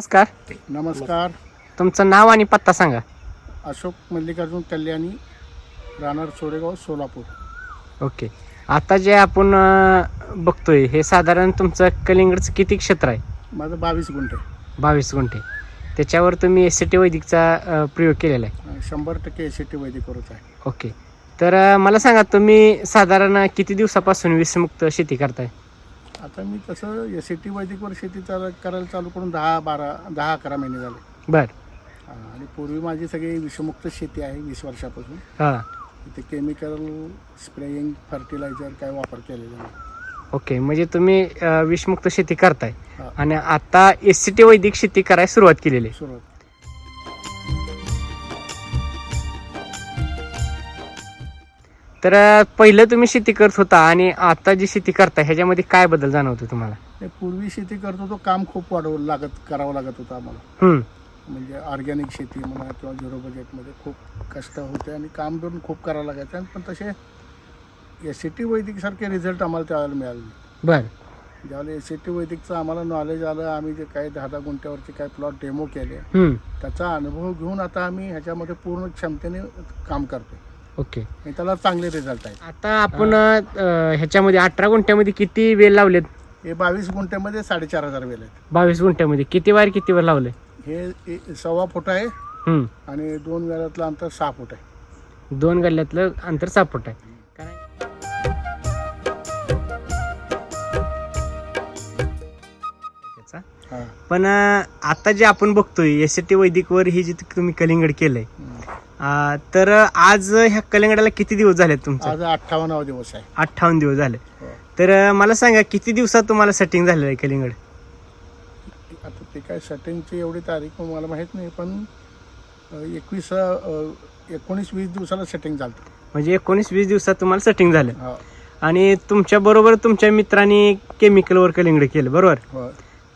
नमस्कार. नमस्कार. तुमचं नाव आणि पत्ता सांगा. अशोक मल्लिकार्जुन कल्याणी राहणार सोरेगाव सोलापूर. ओके. आता जे आपण अं, बघतोय हे साधारण तुमचं कलिंगडचं किती क्षेत्र आहे? माझं बावीस गुंठे. बावीस गुंठे. त्याच्यावर तुम्ही एस सी टी वैदिकचा अं, प्रयोग केलेला आहे. अं, शंभर टक्के एस टी वैदिकवरच आहे. ओके. तर अं, मला सांगा तुम्ही साधारण किती दिवसापासून विषमुक्त शेती करताय? आता मी तसं एस सी टी वैदिकवर शेती चाल करायला चालू करून दहा बारा दहा अकरा महिने झाले. बर. आणि पूर्वी माझी सगळी विषमुक्त शेती आहे वीस वर्षापासून. हां. इथे केमिकल स्प्रेइंग फर्टिलायझर काय वापर केलेला नाही. ओके म्हणजे तुम्ही अं, विषमुक्त शेती करताय. हा. आणि आता एस सी टी वैदिक शेती करायला सुरुवात केलेली आहे. सुरुवात. तर पहिलं तुम्ही शेती करत होता आणि आता जी शेती करताय ह्याच्यामध्ये काय बदल जाणवतो तुम्हाला? पूर्वी शेती करतो तो काम खूप वाढवं लागत करावं लागत होतं आम्हाला. हम्म, म्हणजे ऑर्गॅनिक शेती म्हणा किंवा झिरो बजेटमध्ये खूप कष्ट होते आणि काम पण खूप करावं लागायचं. आणि पण तसे एस सी टी वैदिकसारखे रिझल्ट आम्हाला त्यावेळेला मिळाले नाही. बर. ज्यावेळेला एस सी टी वैदिकचं आम्हाला नॉलेज आलं आम्ही जे काही दहा दहा गुंठ्यावरचे काही प्लॉट डेमो केले हम्म, त्याचा अनुभव घेऊन आता आम्ही ह्याच्यामध्ये पूर्ण क्षमतेने काम करतो ओके. आणि त्याला चांगले रिझल्ट आहेत. आता आपण अं, ह्याच्यामध्ये अठरा गुंठ्यामध्ये किती वेल लावलेत? हे बावीस गुंठ्यामध्ये साडेचार हजार वेल आहेत. बावीस गुंठ्यामध्ये. किती वार किती वर लावले? हे ए- सव्वा फूट आहे हम्म, आणि दोन वेळातलं अंतर सहा फूट आहे. दोन गल्ल्यातलं अंतर सापट आहे. कारण- त्याचा. हां. पण अं, आता जे आपण बघतोय एस टी वैदिकवर ही जी तुम्ही कलिंगड केलंय तर आज ह्या कलिंगडाला किती दिवस झाले तुमचे? आज अठ्ठावन्नावा दिवस आहे. अठ्ठावन्न दिवस झाले. हो. तर मला सांगा किती दिवसात तुम्हाला सेटिंग झालेलं आहे कलिंगड? आता ते काय सेटिंगची एवढी तारीख मला माहीत नाही पण एकवीस एकोणीस वीस दिवसाला सेटिंग झालं म्हणजे एकोणीस वीस दिवसात तुम्हाला सेटिंग झालं. हो. आणि तुमच्या बरोबर तुमच्या मित्रांनी केमिकलवर कलिंगड केलं बरोबर? हो.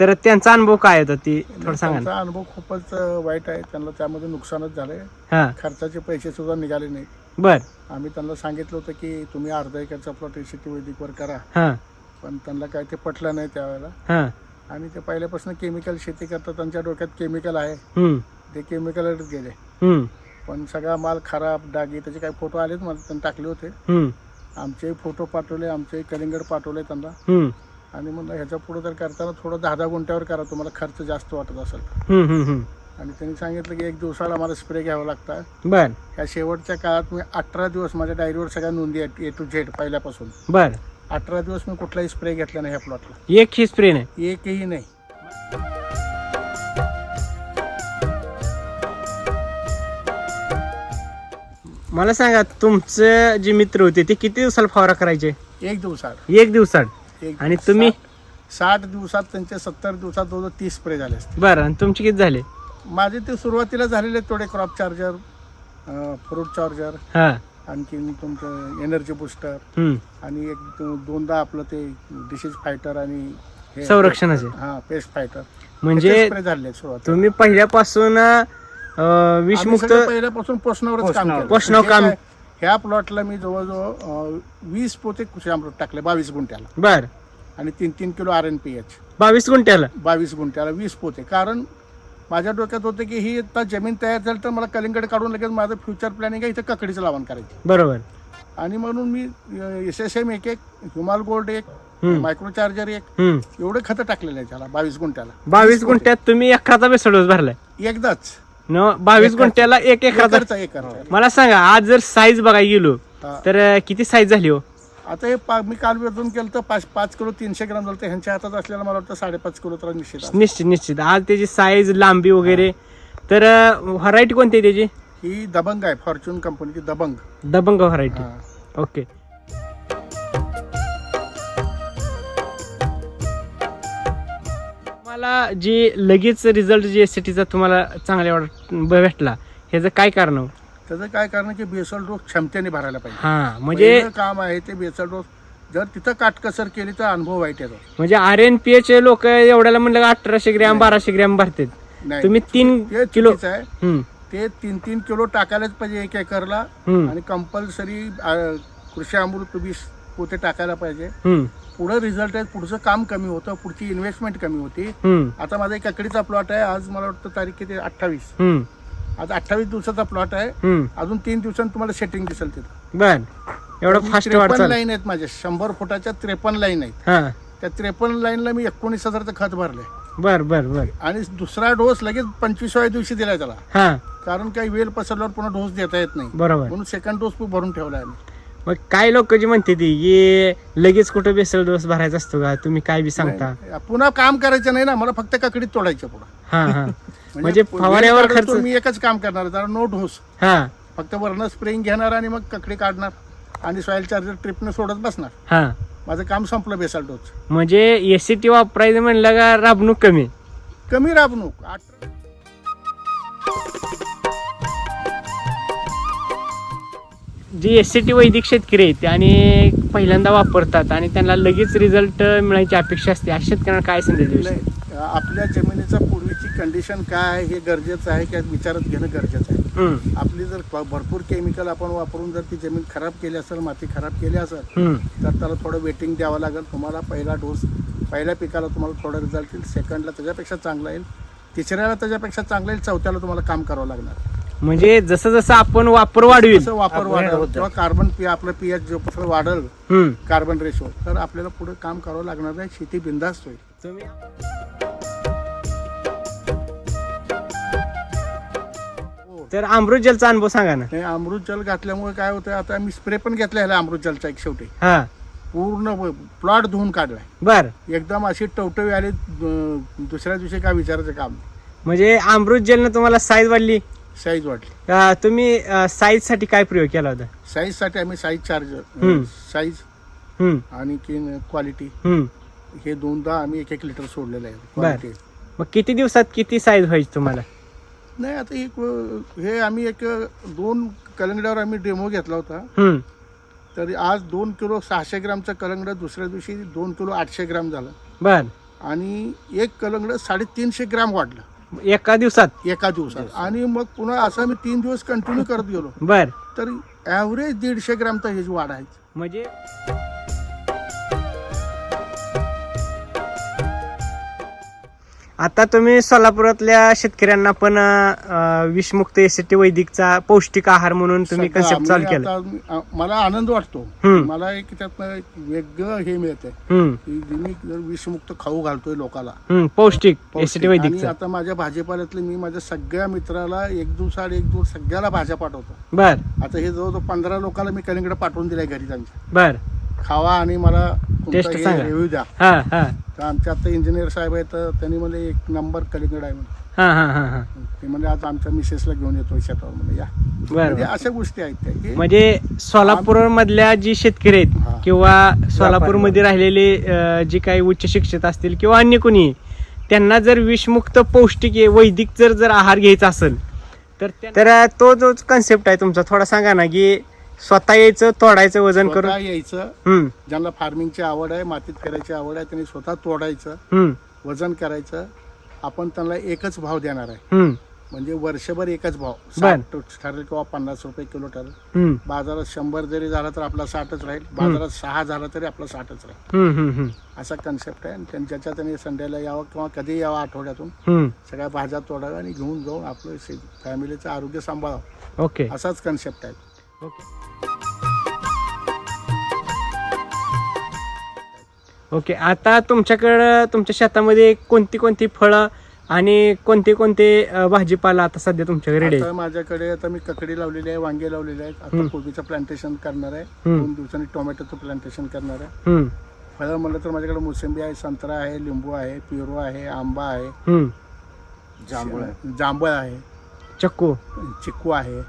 तर त्यांचा अनुभव काय होता ती? थोडं सांगा ना. त्यांचा अनुभव खूपच अ, वाईट आहे. त्यांना त्यामध्ये नुकसानच झालंय. हा. खर्चाचे पैसे सुद्धा निघाले नाही बर. आम्ही त्यांना सांगितलं होतं की तुम्ही अर्धा एकरचा प्लॉट एसीटी वैदिकवर करा. हा. पण त्यांना काय ते पटलं नाही त्यावेळेला. हा. आणि ते पहिल्यापासून केमिकल शेती करतात. त्यांच्या डोक्यात केमिकल आहे. हम्म. ते केमिकलच गेले. हम्म. पण सगळा माल खराब डागी त्याचे काही फोटो आलेच मला. त्यांनी टाकले होते. हम्म. आमचे फोटो पाठवले आमचे कलिंगड पाठवले त्यांना. हम्म. आणि म्हणलं ह्याच्या पुढे जर करताना थोडं दहा दहा गुंठ्यावर करा तुम्हाला खर्च जास्त वाटत असेल. तर. हम्म हम्म हम्म. आणि त्यांनी सांगितलं की एक दिवसाला आम्हाला स्प्रे घ्यावा लागतं. बर. ह्या शेवटच्या काळात मी अठरा दिवस माझ्या डायरीवर सगळ्या नोंदी ए टू झेड पहिल्यापासून. बर. अठरा दिवस मी कुठलाही स्प्रे घेतला नाही ह्या प्लॉटला एक ही स्प्रे नाही? एकही नाही. मला सांगा तुमचे जे मित्र होते ते किती दिवसाला फवारा करायचे? एक दिवसात एक दिवसात एक आणि. तुम्ही? साठ- साठ दिवसात त्यांचे सत्तर दिवसात जवळ तीस स्प्रे झाले असते बर आणि तुमचे किती झाले माझे ते सुरुवातीला झालेले थोडे क्रॉप चार्जर फ्रूट चार्जर हा आणखीन तुमचं एनर्जी बुस्टर हम्म आणि एक दो- दोनदा आपलं ते डिसीज फायटर आणि हे- संरक्षणाचे. हा पेस्ट फायटर म्हणजे स्प्रे झाले सुरुवात तुम्ही पहिल्यापासून अं, विषमुक्त पहिल्यापासून पोषणावरच काम केलं. पोषणावर जे काम- काय, ह्या प्लॉटला मी जवळजवळ वीस पोते कृषी अमृत टाकले बावीस गुंठ्याला. बर. आणि तीन तीन kilo R N P H बावीस गुंठ्याला? बावीस गुंठ्याला वीस पोते. कारण माझ्या डोक्यात होतं की ही आता जमीन तयार झाली तर मला कलिंगड काढून लगेच माझं फ्युचर प्लॅनिंग आहे इथं ककडीचं लावण करायची. बरोबर. आणि म्हणून मी एस एस एम एक एक हिमाल गोल्ड एक. मायक्रो चार्जर एक एवढे खतं टाकलेले आहे त्याला बावीस गुंठ्याला. बावीस गुंठ्यात तुम्ही एखादा बेसडोस भरलाय. एकदाच. न बावीस. गुंठ्याला एक एखादा एकरचा एकरचा मला सांगा आज जर साईज बघायला गेलो हा. तर अं, किती साईज झाली हो? आता हे पा मी काल वेतून केलं तर पाच पाच किलो तीनशे ग्राम झालं तर ह्यांच्या हातात असलेला मला वाटतं साडेपाच किलो तर निश्चित आहे. निश्चित निश्चित. आज त्याची साईज लांबी वगैरे तर व्हरायटी कोणती आहे त्याची? ही दबंग आहे फॉर्च्यून कंपनीची दबंग. दबंग व्हरायटी हा. ओके मला जी लगेच रिझल्ट जी एस चा तुम्हाला चांगल्या भेटला ह्याचं काय कारण हो? त्याचं काय कारण की बेसल डोस क्षमतेने भरायला पाहिजे. हा म्हणजे पहिलं काम आहे ते बेसल डोस जर तिथं काटकसर केली तर अनुभव वाईट येतो. म्हणजे आर एन पी एच लोक एवढ्याला म्हणलं अठराशे ग्रॅम बाराशे ग्रॅम भरतात. तुम्ही तीन ते किलो चुकीचं आहे. हम्म. ते तीन तीन किलो टाकायलाच पाहिजे एक एकरला हम्म. आणि कंपल्सरी कृषी अमृत वीस पोते टाकायला पाहिजे. पुढं रिझल्ट आहे पुढचं काम कमी होतं पुढची इन्व्हेस्टमेंट कमी होती. आता माझा एक ककडीचा प्लॉट आहे आज मला वाटतं तारीख किती? अठ्ठावीस. आज अठ्ठावीस दिवसाचा प्लॉट आहे. अजून तीन दिवसांत तुम्हाला सेटिंग दिसेल तिथं. त्रेपन्न लाईन आहेत माझ्या. शंभर फुटाच्या त्रेपन्न लाईन आहेत. त्या त्रेपन्न लाईनला मी एकोणीस हजारचं खत भरलंय. बर बर बर. आणि दुसरा डोस लगेच पंचवीसाव्या दिवशी दिलाय त्याला. कारण काही वेळ पसरल्यावर पुन्हा डोस देता येत नाही. बरोबर. म्हणून सेकंड डोस मी भरून ठेवला आहे मग काय लोक जी म्हणते ती ये लगेच कुठं बेसल डोस भरायचा असतो का? तुम्ही काय बी सांगता. नाही, पुन्हा काम करायचं नाही ना मला फक्त ककडीत तोडायचं पुढं. हा हा. म्हणजे फवाऱ्यावर वेळ खर्च मी एकच काम करणार जरा नो डोस हा. फक्त वरण स्प्रेइंग घेणार आणि मग ककडी काढणार आणि सॉइल चार्जर ट्रिपने सोडत बसणार. हा. माझं काम संपलं बेसाल डोस. म्हणजे एसीटी वापरायचं म्हणलं का राबणूक कमी? कमी राबणूक. आठ जे एस सी टी वैदिक शेतकरी आहेत आणि पहिल्यांदा वापरतात आणि त्यांना लगेच रिझल्ट मिळायची अपेक्षा असते. अशा शेतकऱ्यांना काय संदेश देऊ आपल्या जमिनीचा पूर्वीची कंडिशन काय आहे हे गरजेचं आहे की विचारात घेणं गरजेचं आहे. आपली जर भरपूर केमिकल आपण वापरून जर ती जमीन खराब केली असेल माती खराब केली असेल तर त्याला थोडं वेटिंग द्यावं लागेल. तुम्हाला पहिला डोस पहिल्या पिकाला तुम्हाला थोडा रिझल्ट येईल. सेकंडला त्याच्यापेक्षा चांगला येईल. तिसऱ्याला त्याच्यापेक्षा चांगला येईल. चौथ्याला तुम्हाला काम करावं लागणार. म्हणजे जसं जसं आपण वापर वाढवेल. जसं वापर वाढेल किंवा कार्बन पी आपलं पी एच जो वाढेल हम्म. कार्बन रेशो तर आपल्याला पुढे काम करावं लागणार नाही शेती बिंदास्त होईल. तुम्ही तर अमृत जलचा अनुभव सांगा ना. अमृत जल घातल्यामुळे काय होतं आता मी स्प्रे पण घेतला ह्याला अमृत जलचा एक शेवटी. हा. पूर्ण प्लॉट धुवून काढलाय. बर. एकदम अशी टवटवी आली अं, दुसऱ्या दिवशी काय विचारायचं काम नाही. म्हणजे अमृत जलनं तुम्हाला साईज वाढली? साईज वाढली का तुम्ही साईजसाठी काय प्रयोग केला होता? साईजसाठी आम्ही साईज चार्ज हम्म. साईज हम्म, आणि क्वालिटी हम्म. हे दोनदा आम्ही एक एक लिटर सोडलेलं आहे. क्वालिटी मग किती दिवसात किती साईज व्हायची तुम्हाला? नाही आता एक अं, हे आम्ही एक अं, दोन कलंगड्यावर आम्ही डेमो घेतला होता. हम्म, तरी आज दोन किलो सहाशे ग्रामचं कलंगड दुसऱ्या दिवशी दोन किलो आठशे ग्राम झालं. बर. आणि एक कलंगड साडेतीनशे ग्राम वाढलं. एका दिवसात? एका दिवसात. आणि मग पुन्हा असं मी तीन दिवस कंटिन्यू करत गेलो. बर. तर ॲव्हरेज दीडशे ग्रामचा हे वाढ आहे म्हणजे आता तुम्ही सोलापुरातल्या शेतकऱ्यांना पण अं, विषमुक्त एसीटी वैदिकचा पौष्टिक आहार म्हणून तुम्ही सगळं कन्सेप्ट चालू आम्ही केला. आता मी- आ- मला आनंद वाटतो. हम्म. मला एक त्यातनं एक वेगळं हे मिळतंय. हम्म, की जे मी जर विषमुक्त खाऊ घालतोय लोकाला. हम्म, पौष्टिक पौष्टिक. एसीटी आणि वैदिकचा आता माझ्या भाजीपाल्यातले मी माझ्या सगळ्या मित्राला एक दिवसाआड एक दिवस सगळ्याला भाज्या पाठवतो. बर. आता हे जवळजवळ पंधरा लोकांना मी कलिंगड पाठवून दिलाय घरी त्यांच्या. बर. खावा आणि मला सांगा. रिव्ह्यू द्या. हा हा. तर आमच्या आता इंजिनियर साहेब आहेत तर त्यांनी मला एक नंबर कलिंगड आहे म्हणून. हा हा हा हा. ते म्हणजे आता आमच्या मिसेसला घेऊन येतो शेतावर म्हणजे या. बर म्हणजे बर. अशा गोष्टी आहेत त्या. की म्हणजे सोलापूर मधल्या जी शेतकरी हा. आहेत किंवा सोलापूरमध्ये राहिलेले अं, जे काही उच्च शिक्षित असतील किंवा अन्य कोणी त्यांना जर विषमुक्त पौष्टिक आहे, वैदिक जर जर आहार घ्यायचा असेल तर त्या- तर तो जो कन्सेप्ट आहे तुमचा थोडा सांगा ना की स्वतः यायचं तोडायचं वजन करून? स्वतः यायचं. हम्म. ज्यांना फार्मिंगची आवड आहे मातीत फिरायची आवड आहे त्यांनी स्वतः तोडायचं हम्म. वजन करायचं. आपण त्यांना एकच भाव देणार आहे. हम्म. म्हणजे वर्षभर एकच भाव. साठ ठरेल किंवा पन्नास रुपये किलो ठरेल हम्म. बाजारात शंभर जरी झाला तर आपला साठच राहील. बाजारात सहा झाला तरी आपला साठच राहील. हम्म हम्म हम्म. असा कन्सेप्ट आहे. आणि त्यां- ज्याच्या त्यांनी संडेला यावं किंवा कधी यावं आठवड्यातून. हम्म. सगळ्या भाज्या तोडाव्या आणि घेऊन जाऊन आपलं फॅमिलीचं आरोग्य सांभाळावं. ओके. असाच कन्सेप्ट आहे. ओके ओके आता तुमच्याकडं तुमच्या शेतामध्ये कोणती कोणती फळं आणि कोणते कोणते भाजीपाला आता सध्या तुमच्याकडे रेडी आता माझ्याकडे आता मी ककडी लावलेली आहे वांगे लावलेले आहेत. आता. कोबीचं प्लांटेशन करणार आहे. दोन दिवसांनी टोमॅटोचं प्लांटेशन करणार आहे. फळं म्हणलं तर माझ्याकडे मोसंबी आहे संत्रा आहे लिंबू आहे पेरू आहे आंबा आहे. जांभूळ आहे. जांभळ आहे. चक्कू. चिक्कू आहे.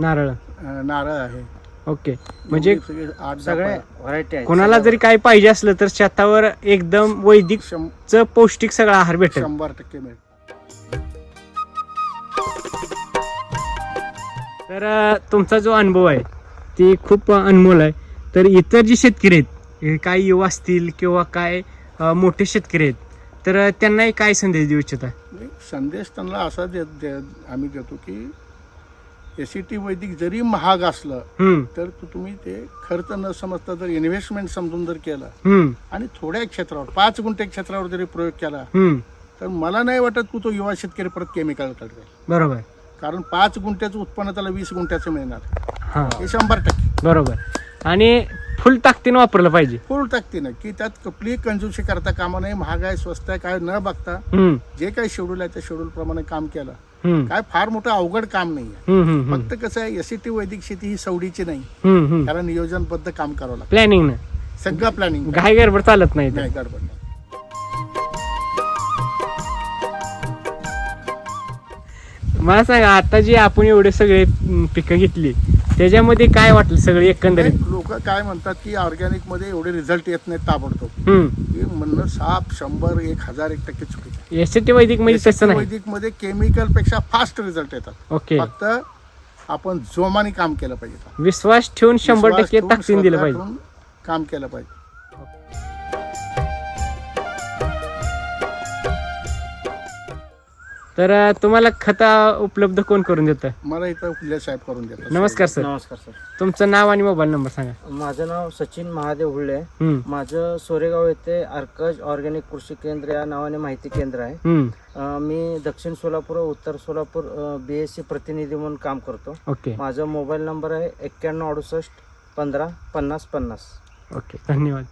नारळ. अं, नारळ आहे. ओके. म्हणजे एवढे सगळे आठ दहा सगळे फळं. व्हरायटी आहेत. कोणाला जरी काही पाहिजे असलं तर शेतावर एकदम वैदिक शं- च पौष्टिक सगळा आहार भेटेल. शंभर टक्के मिळेल. तर अं, तुमचा जो अनुभव आहे ते खूप अनमोल आहे. तर इतर जे शेतकरी आहेत हे काय युवा असतील किंवा काय अं, मोठे शेतकरी आहेत तर त्यांनाही काय संदेश देऊ इच्छिता? नाही, संदेश त्यांना असा देत दे- आम्ही देतो की एस सी टी वैदिक जरी महाग असलं तर तू तुम्ही ते खर्च न समजता जर इन्व्हेस्टमेंट समजून जर केलं आणि थोड्या क्षेत्रावर पाच गुंठे क्षेत्रावर जरी प्रयोग केला तर मला नाही वाटत की तो युवा शेतकरी परत केमिकल जाईल. बरोबर. कारण पाच गुंठ्याचं उत्पन्न त्याला वीस गुंठ्याचं मिळणार. हा. शंभर टक्के. बरोबर. आणि फुल ताकदीनं वापरलं पाहिजे. फुल टाकते की त्यात कुठलीही कंजूसी करता कामा नाही महाग आहे स्वस्त आहे काय न बघता जे काही शेड्यूल आहे त्या शेड्यूल प्रमाणे काम केलं. काय फार मोठं अवघड काम नाही फक्त कसं आहे एस टी वैदिक शेती ही सवडीची नाही. त्याला नियोजनबद्ध काम करावं लागतं. प्लॅनिंग सगळं प्लॅनिंग घाई गडबड चालत नाही गडबड नाही. मला सांगा आता जी आपण एवढे सगळे पिकं घेतली त्याच्यामध्ये काय वाटलं सगळं एकंदरीत? लोक काय म्हणतात की ऑर्गॅनिकमध्ये एवढे रिझल्ट येत नाहीत ताबडतोब. हम्म. हे म्हणणं साप शंभर एक हजार एक टक्के चुकीचं वैदिक म्हणजे तसं नाही. वैदिकमध्ये केमिकलपेक्षा फास्ट रिझल्ट येतात. ओके. फक्त आपण जोमाने काम केलं पाहिजे. विश्वास ठेवून शंभर विश्वास टक्के ठेवून, ताकदीन दिलं श्रद्धा पाहिजे. ठेवून काम केलं पाहिजे. तर तुम्हाला खता उपलब्ध कोण करून देतं? मला इथं फुले साहेब करून देतात. नमस्कार सर. नमस्कार सर. तुमचं नाव आणि मोबाईल नंबर सांगा. माझं नाव सचिन महादेव हम्म. माझं सोरेगाव येथे अर्कज ऑर्गॅनिक कृषी केंद्र या नावाने माहिती केंद्र आहे. हम्म. अं, मी दक्षिण सोलापूर व उत्तर सोलापूर बी एस सी प्रतिनिधी म्हणून काम करतो. ओके. माझा मोबाईल नंबर आहे एक्क्याण्णव अडुसष्ट पंधरा पन्नास पन्नास. ओके धन्यवाद.